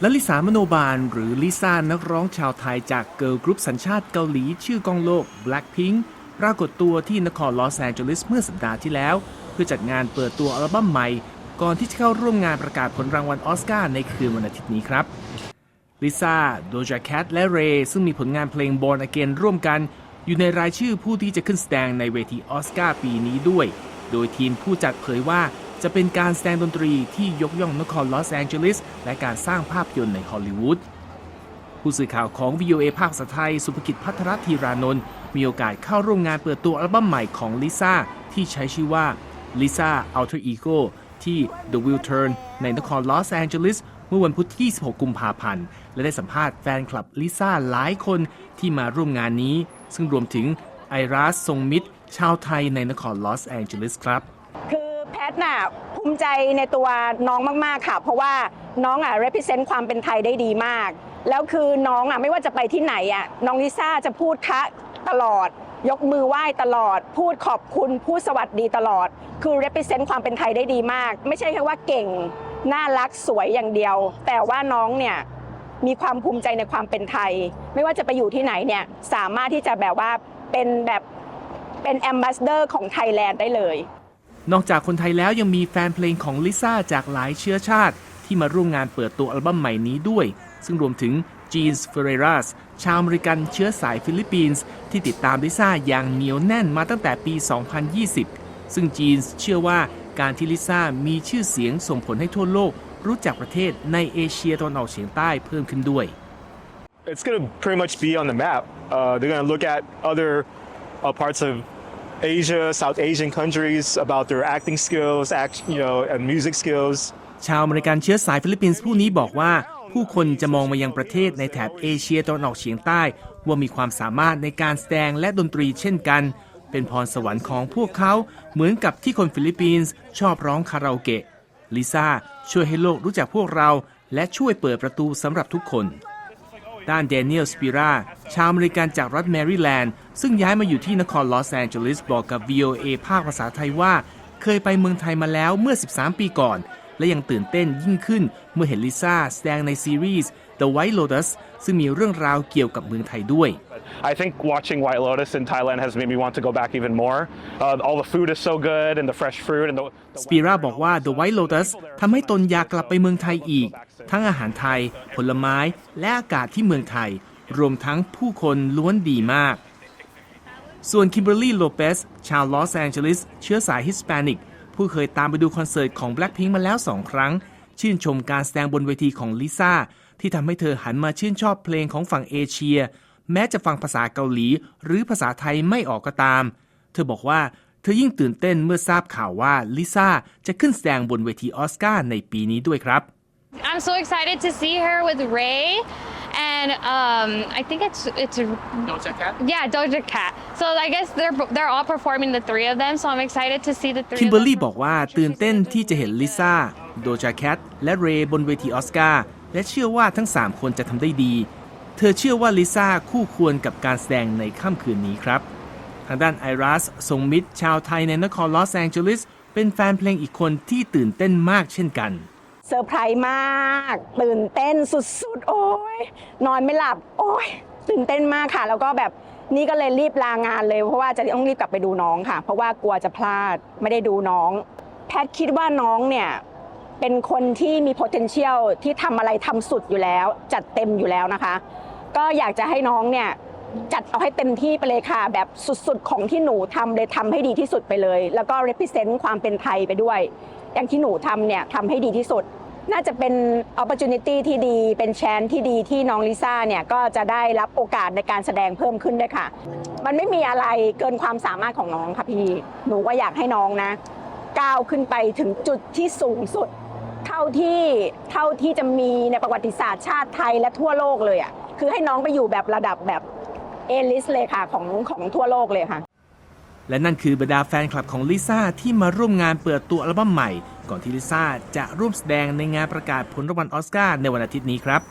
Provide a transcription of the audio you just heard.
และลิสามโนบาลหรือลิซ่านักร้องชาวไทยจากเกิร์ลกรุ๊ปสัญชาติเกาหลีชื่อกองโลก Blackpink ปรากฏตัวที่นครลอสแอนเจลิสเมื่อสัปดาห์ที่แล้ว เพื่อจัดงานเปิดตัวอัลบั้มใหม่ ก่อนที่จะเข้าร่วมงานประกาศผลรางวัลอสการ์ในคืนวันอาทิตย์นี้ครับลิซ่าโดจาแคทและเรย์ซึ่งมีผลงานเพลง Born Again ร่วมกัน อยู่ในรายชื่อผู้ที่จะขึ้นแสดงในเวทีออสการ์ปีนี้ด้วย โดยทีมผู้จัดเผยว่า จะเป็นการแสดงดนตรีที่ยกย่องนครลอสแองเจลิส และการสร้างภาพยนตร์ในฮอลลีวูดผู้สื่อข่าวของ VOA ภาคภาษาไทย สุภกิจพัทรธีรานนท์มีโอกาสเข้าร่วมงานเปิดตัวอัลบั้มใหม่ของลิซ่าที่ใช้ชื่อว่า Lisa Alter Ego ที่ The Will Turn ในนครลอสแองเจลิสเมื่อวันพุธที่ 26 กุมภาพันธ์ และได้สัมภาษณ์แฟนคลับลิซ่าหลายคนที่มาร่วมงานนี้ ซึ่งรวมถึงไอรัสทรงมิตร ชาวไทยในนครลอสแองเจลิสครับ แพทน่ะภูมิใจในตัวน้องมากๆค่ะ เพราะว่าน้องอะ represent ความเป็นไทยได้ดีมาก แล้วคือน้องอะไม่ว่าจะไปที่ไหนอะน้องลิซ่าจะพูดคะตลอด ยกมือไหว้ตลอด พูดขอบคุณพูดสวัสดีตลอด คือ represent ความเป็นไทยได้ดีมาก ไม่ใช่แค่ว่าเก่งน่ารักสวยอย่างเดียว แต่ว่าน้องเนี่ยมีความภูมิใจในความเป็นไทย ไม่ว่าจะไปอยู่ที่ไหนเนี่ยสามารถที่จะแบบว่าเป็นแบบเป็น ambassador ของไทยแลนด์ได้เลย นอกจากคนไทยแล้วยังมีแฟนเพลงของลิซ่าจากหลายเชื้อชาติ ที่มาร่วมงานเปิดตัวอัลบั้มใหม่นี้ด้วย ซึ่งรวมถึงจีนส์เฟเรรัสชาวอเมริกันเชื้อสายฟิลิปปินส์ที่ติดตามลิซ่าอย่างเหนียวแน่นมาตั้งแต่ปี 2020 ซึ่งจีนส์เชื่อว่าการที่ลิซ่ามีชื่อเสียงส่งผลให้ทั่วโลกรู้จักประเทศในเอเชียตะวันออกเฉียงใต้เพิ่มขึ้นด้วย it's going to pretty much be on the map. Uh, they're going to look at other uh, parts of Asia, South Asian countries about their acting skills, act, you know, and music skills. ชาวอเมริกันเชื้อสายฟิลิปปินส์ผู้นี้บอกว่า ผู้คนจะมองมายังประเทศในแถบเอเชียตะวันออกเฉียงใต้ ว่ามีความสามารถในการแสดงและดนตรีเช่นกัน เป็นพรสวรรค์ของพวกเขาเหมือนกับที่คนฟิลิปปินส์ชอบร้องคาราโอเกะลิซ่าช่วยให้โลกรู้จักพวกเรา และช่วยเปิดประตูสำหรับทุกคน ด้านเดนิเอลสปิราชาวอเมริกันจากรัฐแมริแลนด์ ซึ่งย้ายมาอยู่ที่นครลอสแอนเจลิสบอกกับ VOA ภาคภาษาไทยว่า เคยไปเมืองไทยมาแล้วเมื่อ 13 ปีก่อน และยังตื่นเต้นยิ่งขึ้นเมื่อเห็นลิซ่าแสดงในซีรีส์ The White Lotus ซึ่งมีเรื่องราวเกี่ยวกับเมืองไทยด้วย I think watching White Lotus in Thailand has made me want to go back even more. Uh, all the food is so good, and the fresh fruit, and the. the สปีราบอกว่า The White Lotus ทำให้ตนอยากกลับไปเมืองไทยอีก ทั้งอาหารไทย ผลไม้ และอากาศที่เมืองไทย รวมทั้งผู้คนล้วนดีมาก ส่วนคิมเบอร์รี่โลเปสชาวลอสแองเจลิสเชื้อสายฮิสแปนิก ผู้เคยตามไปดูคอนเสิร์ตของ Blackpink มาแล้วสองครั้ง ชื่นชมการแสดงบนเวทีของลิซ่าที่ทำให้เธอหันมาชื่นชอบเพลงของฝั่งเอเชีย แม้จะฟังภาษาเกาหลี หรือภาษาไทยไม่ออกก็ตาม เธอบอกว่าเธอยิ่งตื่นเต้นเมื่อทราบข่าวว่าลิซ่าจะขึ้นแสดงบนเวทีออสการ์ในปีนี้ด้วยครับ I'm so excited to see her with Ray, and um, I think it's it's yeah Doja Cat. So I guess they're they're all performing the three of them. So I'm excited to see the three. คิม of เบอร์ them รี่บอกว่าตื่นเต้นที่จะเห็นลิซ่าโดจาแคทและเรย์บนเวทีออสการ์และเชื่อว่าทั้ง 3 คนจะทำได้ดี เธอเชื่อว่าลิซ่าคู่ควรกับการแสดงในค่ำคืนนี้ครับ ทางด้านไอรัสทรงมิตรชาวไทยในนครลอสแองเจลิสเป็นแฟนเพลงอีกคนที่ตื่นเต้นมากเช่นกัน เซอร์ไพรส์มาก ตื่นเต้นสุดๆ โอ้ยนอนไม่หลับ โอ้ยตื่นเต้นมากค่ะ แล้วก็แบบนี่ก็เลยรีบลางานเลยเพราะว่าจะต้องรีบกลับไปดูน้องค่ะ เพราะว่ากลัวจะพลาดไม่ได้ดูน้อง แพทคิดว่าน้องเนี่ยเป็นคนที่มี potential ที่ทำอะไรทำสุดอยู่แล้ว จัดเต็มอยู่แล้วนะคะ ก็อยากจะให้น้องเนี่ย จัดเอาให้เต็มที่ไปเลยค่ะ แบบสุดๆ ของที่หนูทำเลยทำให้ดีที่สุดไปเลย แล้วก็ represent ความเป็นไทยไปด้วย อย่างที่หนูทำเนี่ยทำให้ดีที่สุด น่าจะเป็น opportunity ที่ดี เป็นแชนที่ดีที่น้องลิซ่าเนี่ยก็จะได้รับโอกาสในการแสดงเพิ่มขึ้นด้วยค่ะ มันไม่มีอะไรเกินความสามารถของน้องค่ะพี่ หนูก็อยากให้น้องนะ ก้าวขึ้นไปถึงจุดที่สูงสุด เท่าที่เท่าที่จะมีในประวัติศาสตร์ชาติไทยและทั่วโลกเลยอะ คือให้น้องไปอยู่แบบระดับแบบ เอลิสเลยค่ะของของทั่วโลกเลยค่ะ และนั่นคือบรรดาแฟนคลับของลิซ่าที่มาร่วมงานเปิดตัวอัลบั้มใหม่ ก่อนที่ลิซ่าจะร่วมแสดงในงานประกาศผลรางวัลออสการ์ในวันอาทิตย์นี้ครับ